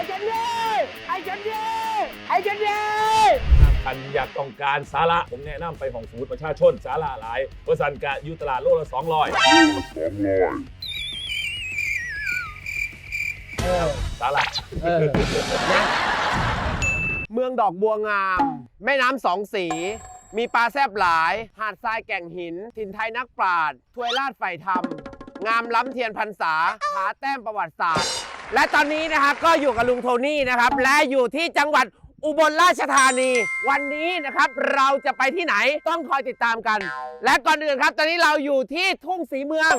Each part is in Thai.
อ้เจนนี่ไอ้เจนนี่ไอ้เจนนี่ท่านอยากต้องการสาระผมแนะนำไปของสูตรประชาชนสาระหลายบริษัทกะอยู่ตลาดโลละ200เออสาระเออนะเมืองดอกบัวงาม แม่น้ำสองสี มีปลาแซบหลาย หาดทรายแก่งหิน ถิ่นไทยนักปราชญ์ถวยลาดไฟธรรม งามล้ำเทียนพรรษาผาแต้มประวัติศาสตร์ และตอนนี้นะครับก็อยู่กับลุงโทนี่นะครับ และอยู่ที่จังหวัดอุบลราชธานี วันนี้นะครับเราจะไปที่ไหนต้องคอยติดตามกัน และก่อนอื่นครับ ตอนนี้เราอยู่ที่ทุ่งสีเมือง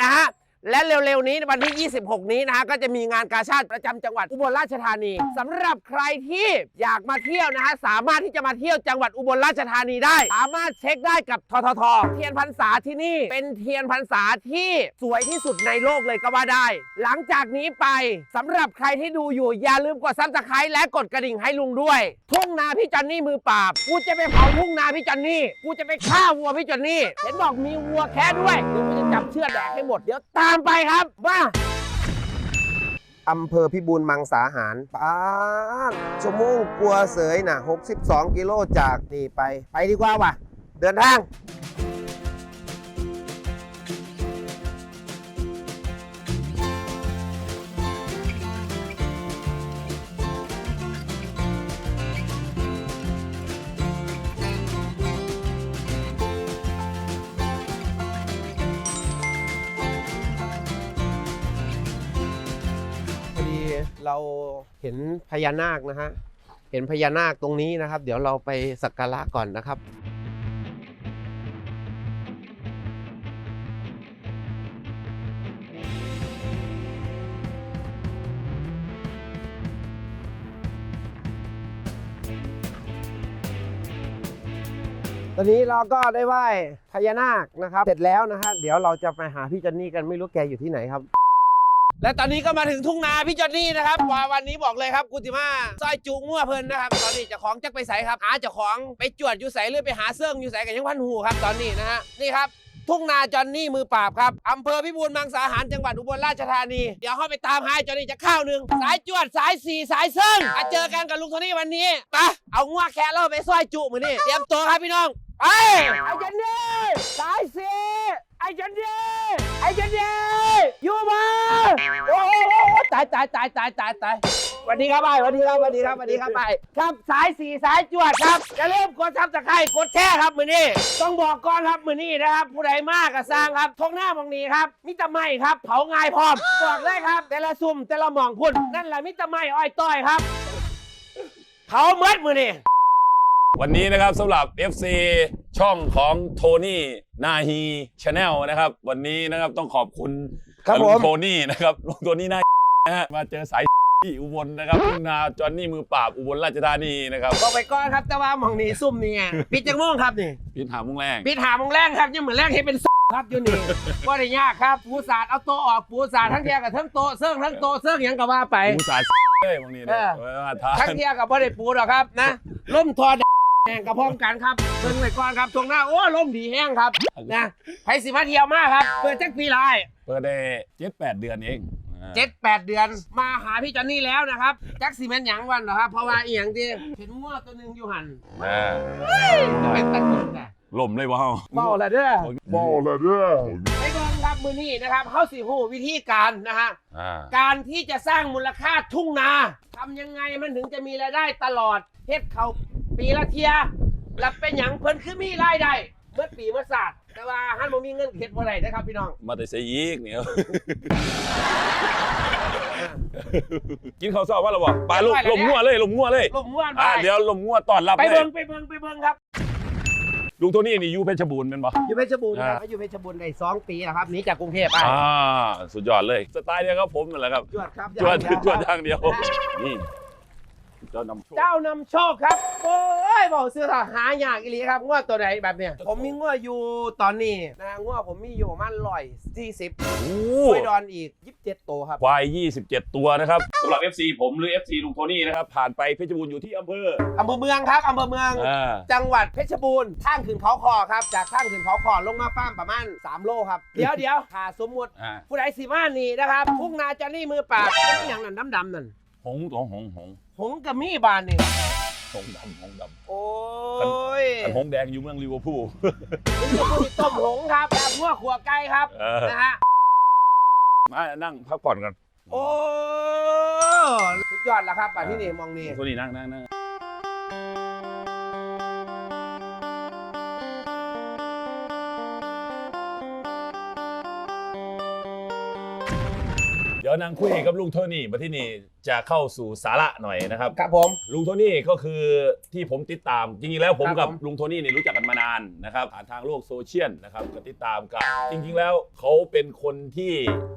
นะฮะ และเร็วๆนี้วันที่ 26 นี้นะฮะก็จะมีงานกาชาติประจำจังหวัดอุบลราชธานีสำหรับใครที่อยากมาเที่ยวนะฮะสามารถที่จะมาเที่ยวจังหวัดอุบลราชธานีได้ สามารถเช็คได้กับทททเทียนพรรษาที่นี่เป็นเทียนพรรษาที่สวยที่สุดในโลกเลยก็ว่าได้ หลังจากนี้ไปสำหรับใครที่ดูอยู่อย่าลืมกดซับสไครต์และกดกระดิ่งให้ลุงด้วย ทุ่งนาพี่จอนนี่มือปราบกูจะไปเผาทุ่งนาพี่จอนนี่กูจะไปฆ่าวัวพี่จอนนี่เห็นบอกมีวัวแค่ด้วยเดี๋ยวกูจะจับเชือดแดกให้หมดเดี๋ยวตามไปครับมาอำเภอพิบูลมังสาหารป้าดชั่วโมงกลัวเสยน่ะ 62 กิโลจากนี่ไป ไปดีกว่าว่ะ เดินทาง เราเห็นพญานาคนะฮะ เห็นพญานาคตรงนี้นะครับ เดี๋ยวเราไปสักการะก่อนนะครับตอนนี้เราก็ได้ไหว้พญานาคนะครับ เสร็จแล้วนะฮะเดี๋ยวเราจะไปหาพี่จันนี่กันไม่รู้แกอยู่ที่ไหนครับ และตอนนี้ก็มาถึงทุ่งนาพี่จอนนี่นะครับว่าวันนี้บอกเลยครับกุติมาซอยจูงัวเพลินนะครับ ตอนนี้เจ้าของจักไปใส่ครับหาเจ้าของไปจวดอยู่ใส่หรือไปหาเสื่องอยู่ใส่กันยังพันหูครับตอนนี้นะฮะนี่ครับทุ่งนาจอนนี่มือปราบครับอำเภอพิบูลมังสาหารจังหวัดอุบลราชธานี เดี๋ยวเข้าไปตามหาจอนนี่จะข้าวหนึ่งสายจวดสายสี่สายเสื่องมาเจอกันกับลุงโทนี่วันนี้ไปะเอางัวแคะแล้วไปซอยจุมือนี่เตรียมตัวครับพี่น้องไปไอ้จอนนี่สายสี่ ไอ้จอนนี่ไอ้จอนนี่อยู่มาโอ้โหตายตายตายตายตายตายสวัสดีครับไอ้สวัสดีครับสวัสดีครับสวัสดีครับไอ้ครับสายสี่สายจวดครับอย่าลืมกดซับสไครต์กดแชร์ครับมือนี้ต้องบอกก่อนครับมือนี้นะครับ ผู้ใดมากก็สร้างครับทงหน้ามองนี้ครับมิตรไม่ครับเผาง่ายพร้อมบอกเลยครับ แต่ละซุ่มแต่ละหมองพุ่นนั่นแหละมิตรไม่อ้อยต้อยครับเผาเมดมือนี้ วันนี้นะครับสำหรับ FC ช่องของโทนี่นาฮีชาแนลนะครับ วันนี้นะครับต้องขอบคุณครับลุผงม โทนี่นะครับลุงโทนี่นานะฮะมาเจอสายที่อุบลนะครับทุ่งนาจอนนี่มือปราบอุบลราชธานีนะครับบอกไปก่อนครับ แต่ว่าหมองนี้ซุ่มนี่ไงปิดจังม่วงครับนี่พินหามุ้งแรงปิดหาโมงแรกครับยังเหมือนแรกให้เป็น ครับอยู่นี่ว่าได้ยากครับปูศาสตร์เอาโตะออกปูศาสตร์ทั้งเทียกับทั้งโตะเซิ่งทั้งโตะเซิ่งหยังก็ว่าไปมูสาเลยบางนี้เลยเออไว้มาทานทั้งเทียกับพ่ได้ปูหรอกครับนะล่มทอ แดงกับพร้อมกันครับเบิ่งไว้ก่อนครับตรงหน้าโอ้ล่มดีแห้งครับนะไผสิมาเที่ยวมากครับ เปิดจักปีไรเปิดได้เจ็ดแปดเดือนเองอ่าเจ็ดแปดเดือนมาหาพี่จอนนี่แล้วนะครับจักสีแมนหยังวันเหรอครับ เพราะว่าอีหยังที่เห็นงัวตัวหนึงอยู่หันอ่าเป็นตะกุนแต่ล่มเลยว้าวเมาละเด้อบ้าเลยเด้อไอ้เบิ่งครับมือนี้นะครับเข้าสิหูวิธีการนะฮะ อ่าการที่จะสร้างมูลค่าทุ่งนาทำยังไงมันถึงจะมีรายได้ตลอดเฮ็ดเขา ปีละเทียแล้วเป็นอย่างเพิ่นคือมีรายได้เมื่อปีเมื่อศาสตร์แต่ว่าฮันบ่มีเงินเฮ็ดบ่ได้นะครับพี่น้องมาแต่เสียอีกเนี่ย กินข้าวเช้าว่าเราบอกไปลมลมงัวเลยลมงัวเลยลมม่วนไปอ่าเดี๋ยวลมงัวต้อนรับไปเลเบิ่ยงไปเบิ่งไปเบิ่งครับลุงโทนี่นี่อยู่เพชรบูรณ์เป็นปะ อยู่เพชรบูรณ์ครับอ่า อยู่เพชรบูรณ์ได้สองปีแล้วครับหนีจากกรุงเทพไปอ่าสุดยอดเลย สไตล์เดียวกับผมนั่นแหละครับ จวดครับจวดอย่างจวดทางเดียว นี่เจ้านำโชคเจ้านำโชคครับโอ้ยบอกซื้อหาอยากอีหลีครับงวดตัวไหนแบบเนี้ยผมมีงวดอยู่ตอนนี้นะงวดผมมีอยู่ประมาณร้อยสี่สิบโอ้กล้วยดอนอีกยี่สิบเจ็ดโตวครับควาย 27 ตัวนะครับสำหรับ FC ผมหรือ FC ลุงโทนี่นะครับ ผ่านไปเพชรบูรณ์อยู่ที่อำเภออำเภอเมืองครับอำเภอเมือง อ่าจังหวัดเพชรบูรณ์ข้างขืนเขาคอครับ จากข้างขืนเขาคอลงมาฟ้าร์มประมาณ3โลครับ เดี๋ยวเดี๋ยวหาสมมุติอ่าผู้ใดสิมานี่นะครับทุ่งนาจอนนี่มือปราบเป็นอหย่างนั้นดำๆนั่น หหงของหงหงหงกับมีบานนี่หงดำหงดโอ้ยำอันหงแดงอยู่เมืองลิเวอร์พูลนี่คือผู้ต้มหงครับแบบหัวขัวไก่ครับเออนะฮะมานั่งพักผ่อนกันโอ้สุดยอดแล้วครับป่าที่นี่มองนี่คนนี้นั่งนั่งนั่ง ดี๋ยวนั่งคุยกับลุงโทนี่มาที่นี่จะเข้าสู่สาระหน่อยนะครับ ครับผม ลุงโทนี่ก็คือที่ผมติดตาม จริงๆแล้วผมครับกับผม ลุงโทนี่นี่รู้จักกันมานานนะครับผ่านทางโลกโซเชียลนะครับก็ติดตามกันจริงๆแล้วเขาเป็นคนที่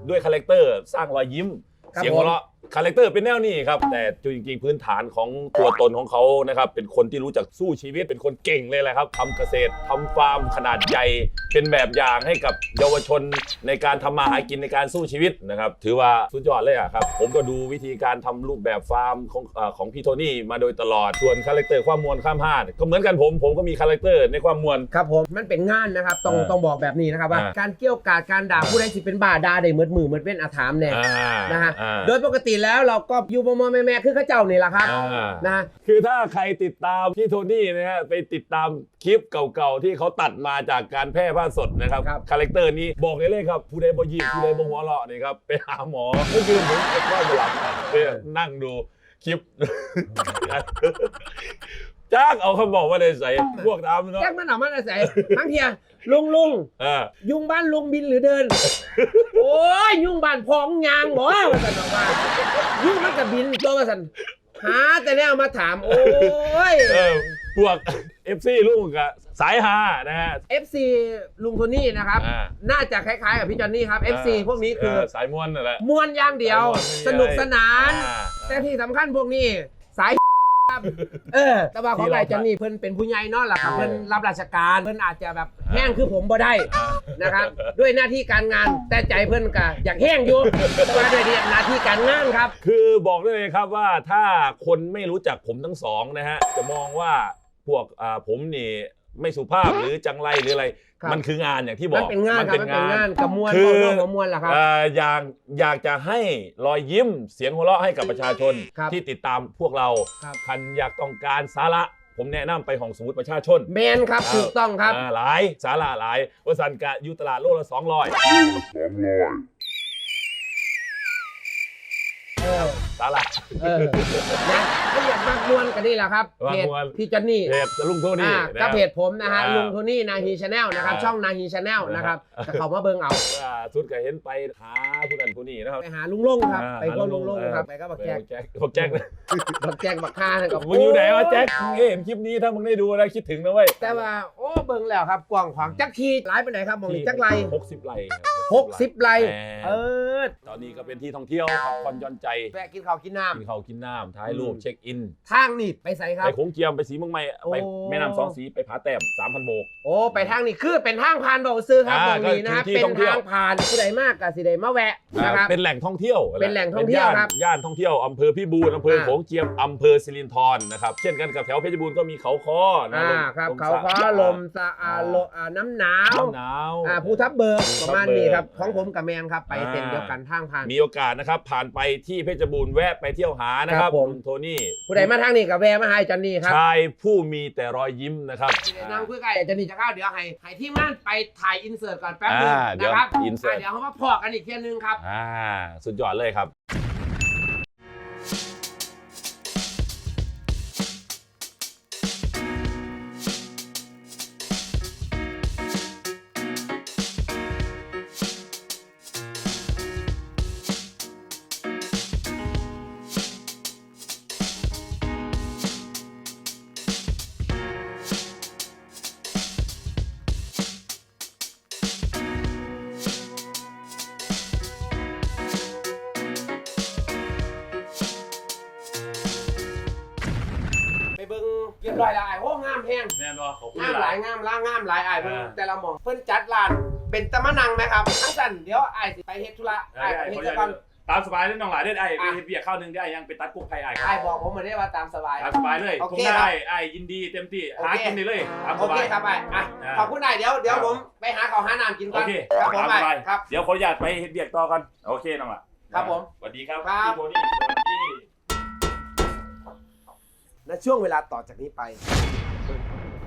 ด้วยคาแรคเตอร์สร้างรอยยิ้มครับเสียงหัวเราะ คาแรคเตอร์เป็นแนวนี้ครับแต่จริงๆพื้นฐานของตัวตนของเขานะครับเป็นคนที่รู้จักสู้ชีวิตเป็นคนเก่งเลยแหละครับทำเกษตรทำฟาร์มขนาดใหญ่ เป็นแบบอย่างให้กับเยาวชนในการทำมาหากินในการสู้ชีวิตนะครับถือว่าสุดยอดเลยอะครับผมก็ดูวิธีการทำรูปแบบฟาร์มของเอ่อของพี่โทนี่มาโดยตลอดส่วนคาแรคเตอร์ความมวลข้ามห้าก็เหมือนกันผมผมก็มีคาแรคเตอร์ในความมวล ครับผมมันเป็นงานนะครับต้องเออต้องบอกแบบนี้นะครับว่าอ่า การเกี่ยวกาดการด่าผู้ใดสิเป็นบ้าด่าได้เหมือนมือเหมือนเป็นอาถามเนี่ยอ่านะฮะอ่า โดยปกติแล้วเราก็อยู่มอมอแม่แม่คือเข้าเจ้านี่แหละครับอ่า นะ คือถ้าใครติดตามพี่โทนี่นะฮะไปติดตามคลิปเก่าๆ ที่เขาตัดมาจากการแพร่ภาพสดนะครับ คาแรคเตอร์นี้บอกได้เลยครับผู้ใดบ่ยิ้มผู้ใดบ่หัวเราะนี่ครับไปหาหมอเมื่อคืนผมก็ไม่หลับไปนั่งดูคลิป จ้างเอาคำบอกว่าได้ใส่พวกตามเนาะแจ็คมันออกมาแต่ใส่ทั้งเทียลุงลุงเออยุงบ้านลุงบินหรือเดินโอ้ ยยุงบ้านพองยางหมอมาสันออกมายุงมันกับบินตัวมาสันหาแต่แนวมาถาม โอ้ยเออพวก FC ลูกกับสายฮานะฮะ FC ลุงโทนี่นะครับ อ่า น่าจะคล้ายๆกับพี่จอนนี่ครับ FC พวกนี้คือเสายมวนนั่นแหละมวนอย่างเดียวสายม่วนไม่มีสนุกสนาน อ่าแต่ที่สำคัญพวกนี้สายครับ เออ แต่ว่าของที่เรานายจอนนี่เพิ่นเป็นผู้ใหญ่เนอะล่ะครับเพิ่นรับราชการเพิ่นอาจจะแบบแห้งคือผมบ่ได้นะครับ ด้วยหน้าที่การงานแต่ใจเพิ่นก็อยากแห้งอยู่แต่ว่าด้วยหน้าที่การงานครับ คือบอกได้เลยครับว่าถ้าคนไม่รู้จักผมทั้งสองนะฮะจะมองว่าพวกอ่าผมนี่ไม่สุภาพหรือจังไรหรืออะไรครับ มันคืองานอย่างที่บมัอนกเป็นงานครับมันเป็นงานกับมวลคือของน้องหัวมวลล่ะครับเอ่ออยากอยากจะให้รอยยิ้มเสียงหัวเราะให้กับประชาชนครับที่ติดตามพวกเราครับคันอยากต้องการสาระผมแนะนำไปห้องสมุดประชาชนแมนครับถูกต้องครับาหลายสาระหลายวสันกะอยู่ตลาดโลละสองร้อยเออ สาระเออนะถ้าอยากมากมวลกันนี่แหละครับมากเพจมวลพี่จอนนี่เพจลุงโทนี่อ่านะก็เพจผมนะฮะอ่าลุงโทนี่นาฮีชาแนลนะครับอ่าช่องนาฮีชาแนลนะครับอ่าก็เข้ามาเบิ่งเอาอ่าสุดก็เห็นไปหาผู้นั้นผู้นี้นะครับไปหาลุงลงครับอ่าไปพวกหาลุลุงงลลงงครับเออไปก็บักไปแจ็คแจ็คพวกแจ็คนะบักแจ็คบักคานะกับมึงอยู่ไหนวะแจ็คมึงเห็นคลิปนี้ถ้ามึงได้ดูนะคิดถึงนะเว้ยแต่ว่าโอ้เบิ่งแล้วครับกว้างขวางจักทีหลายไปไหนใดครับมองนี่จักไรหกสิบไร่ หกสิบไรแหมเออตอนนี้ก็เป็นที่ท่องเที่ยวพักผ่อนหย่อนใจแวะกินข้าวกินน้กินข้าวกินน้ำถ่ายรูปอืมเช็คอินำทางนี่ไปใส่ครับ ไปโขงเจียมไปสีเมืองใหม่ไปโอ้ แม่น้ำสองสีไปผาแต้มสามพันโบก โอ้ไปทางนี่คือเป็นทางผ่านบอกซื้อครับอ่ามองนี่นะครับก็คือที่เป็นท่องเที่ยว ทางผ่านผู้ใดมากกับสิใดมาแวะนะครับ เป็นแหล่งท่องเที่ยวเป็นแหล่งท่องเที่ยวป็นครับย่านท่องเที่ยวอำเภอพิบูลอำเภออ่าโขงเจียมอำเภอสิรินธรนะครับเช่นกันกับแถวเพชรบูรณ์ก็มีเขาคอนะอ่าลมครับลมเขาสะฟ้าลมสะอาลมอ่าน้ำหนาวน้ำหนาว อ่าภูทับเบิกภูประทับมาณนี้ครับเบิกของผมกับแมนครับไปอ่าเต็นเดียวกันทางผ่าน มีโอกาสนะครับ ผ่านไปที่เพชรบูรณ์แวะไปเที่ยวหานะคครัรับบผมคุณโทนี่ผู้ใดมาทางนี้กับแวะมาหายจันนี่ครับชายผู้มีแต่รอยยิ้มนะครับสิได้นั่งคุยกันจันนี่จะเข้าเดี๋ยวให้ให้ทีมงานไปถ่ายอินเสิร์ตก่อนแป๊บนึงอ่าเดี๋ยวนะครับ insert อ่าเดี๋ยวเขามาพอกันอีกเทียนึงครับ อ่าสุดยอดเลยครับ รียบร้อยแล้วไอ้ายโอ้งามแห้งแน่นอนขอบคุณงามหลายงามล้างงามหลายไอ้ายเบิ่งอ่า แต่ละหมองเพิ่นจัดร้านเป็นตะมะนังไหมครับทั้งสันเดี๋ยวไอ้ายสิไปเฮ็ดธุระไอ้ายไปเฮ็ดซะก่อนตามสบายเลยน้องหลายได้ไอ้อะไปเฮ็ดเบียร์ข้าวหนึงได้ยังไปตัดกุ๊กไผ่ไอ้ไอ้ายบอกผมมาได้ว่าตามสบาย ตามสบายเลยโอทุเคกครับได้ไอ้ยินดีเต็มที่โอเคหากินได้เลยตามสโอบาเคย ครับไอ้อะอ่า ขอบคุณไอ้ายเดี๋ยวเดี๋ยวผมไปหาข้าวหาน้ำกินก่โออนเคครับผมตามไอ้สบายครับ เดี๋ยวขออนุญาตไปเฮ็ดเบียร์ต่อกันโอเคน้องหละครับผมสวัสดีครับครับ พี่โทนี่สวัสดี ช่วงเวลาต่อจากนี้ไป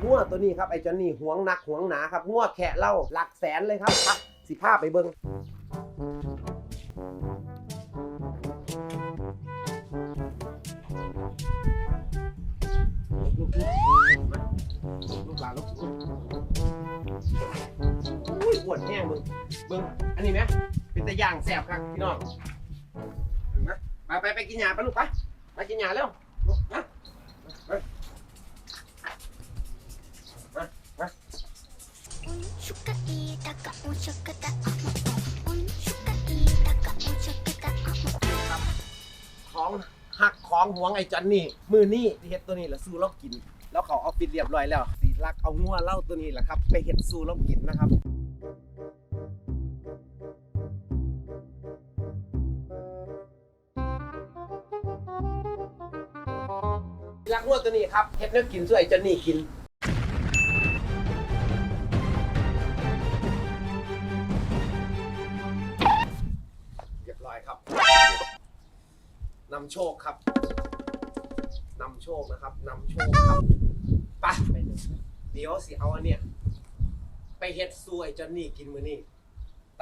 งัวตัวนี้ครับไอ้จอนนี่หวงหนักหวงหนาครับงัวแคะเล่าหลักแสนเลยครับอะสิภาพไปเบิ้งลูกๆมาลูกหลานลูกอุ้ยปวดแห้งมึงเบิ้งอันนี้ไหมเป็นตะย่างแสบครับพี่น้องนไหมไปไปไปกินหญ้าไปลูกไปไปกินหญ้าเร็วนะ ของหักของหวงไอ้จันนี่ มือนี่เฮ็ดตัวนี้แหละสู้เรากิน แล้วเขาเอาฟิตเรียบร้อยแล้วสีลักเอางัวเล่าตัวนี้แหละครับ ไปเฮ็ดสู้เรากินนะครับ ลักงัวตัวนี้ครับเฮ็ดนื้อกินสู้ไอ้จันนี่กิน เรียบร้อยครับนำโชคครับนำโชคนะครับนำโชคครับไปไปเดี๋ยวสิเอาอันเนี้ยไปเฮ็ดซวยจนนี่กินมือนี่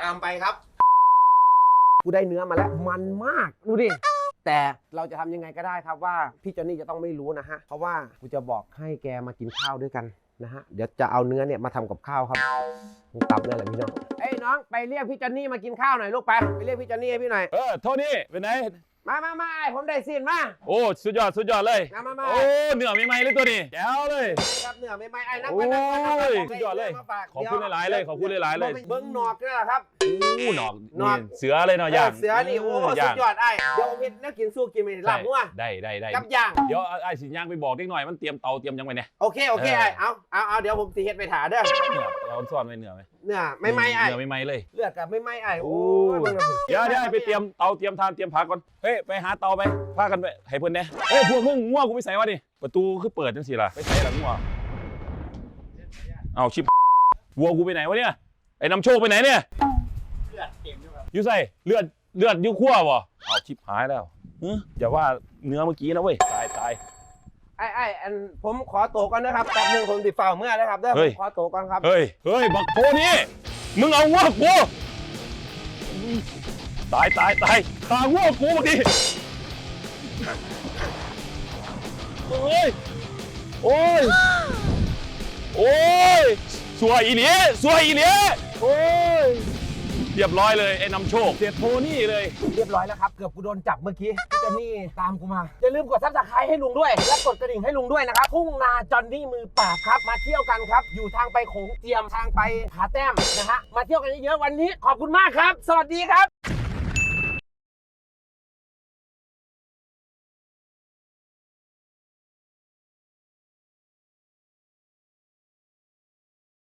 ตามไปครับ กูได้เนื้อมาแล้วมันมาก ดูดิ แต่เราจะทำยังไงก็ได้ครับว่าพี่จอนนี่จะต้องไม่รู้นะฮะ เพราะว่ากูจะบอกให้แกมากินข้าวด้วยกันนะฮะ เดี๋ยวจะเอาเนื้อเนี่ยมาทำกับข้าวครับมึงตับเลยแหละพี่น้องเอ้ยน้องไปเรียกพี่จอนนี่มากินข้าวหน่อยลูกไป ไปเรียกพี่จอนนี่ให้พี่หน่อย เออ โทนี่เป็นไง มามามาไอ้ผมได้ซีนมา โอ้ สุดยอด สุดยอดเลย มามามา โอ้ เหนือไม่ไหมเลยตัวนี้แจ๋วเลย ครับเหนือไม่ไม่ไอ้นักโอ้ยไปนักไปนักไปสุดยอดเลย มาฝากขอบคุณหลายๆเลย ขอบคุณหลายๆเลย เบิ้งหนอกนี่แหละครับอู้หนอกหนอกนี่เสือเลยเนาะย่างเสือนี่โอ้สุย่าดงยอดไอ้เดี๋ยวผมเห็นนักกินสู้กินไม่ได้ลาบงัวได้ได้ได้กับย่าง เดี๋ยวไอ้สิย่างไปบอกเด็กหน่อย มันเตรียมเตาเตรียมยังไงเนี่ย โอเค โอเคเออไอ้เอาเอาเอาเดี๋ยวผมสีเฮ็ดไปถาเด้อเอาซ่อนไว้เหนือไหมเนื้อไม่ไม่ไอ้เหนือไม่ไหมเลย เลือดกับไม่ไม่ไอ้โอ้โอ้ยเบิ่งนะเดี๋ยวเดี๋ยวไปเตรียมเตาเตรียมทานเตรียมผักก่อน เฮ้ยไปหาเตาไปพากันไปให้เพื่อนเนี่ยเฮ้ยพวกมึงง่วงกูไปใส่วะดิประตูคือเปิดจังสิล่ะไปใส่หลังง่วงเอาชิบวัวกูไปไหนวะเนี่ยไอ้นำโชคไปไหนเนี่ยเลือดเต็มด้วยครับอยู่ใส่เลือดเลือดอยู่ขั้วบ่เอาชิบหายแล้วเฮ้ยอย่าว่าเนื้อเมื่อกี้นะเว้ยตายตายไอ้ไอ้อันผมขอตัวก่อนนะครับแป๊บหนึงผมติดฝ่าเมื่อนะครับเด้อเฮ้ผยมขอตัวก่อนครับเฮ้ยเฮ้ยบักโพนี่มึงเอาง่วงกู ตายตายตายขาง่วกูเมื่อกี้โอ้ย โอ้ย โอ้ย สวยอีเนี้ยสวยอีเนี้ยโอ้ย เรียบร้อยเลยไอ้นำโชคเสียโทนี่เลย เรียบร้อยแล้วครับ เกือบกูโดนจับเมื่อกี้พี่จอนนี่ตามกูมา อย่าลืมกดซับสไครต์ให้ลุงด้วย และกดกระดิ่งให้ลุงด้วยนะครับ ทุ่งนาจอนนี่มือปราบครับ มาเที่ยวกันครับ อยู่ทางไปโขงเจียม ทางไปผาแต้มนะฮะ มาเที่ยวกันเยอะๆวันนี้ ขอบคุณมากครับ สวัสดีครับ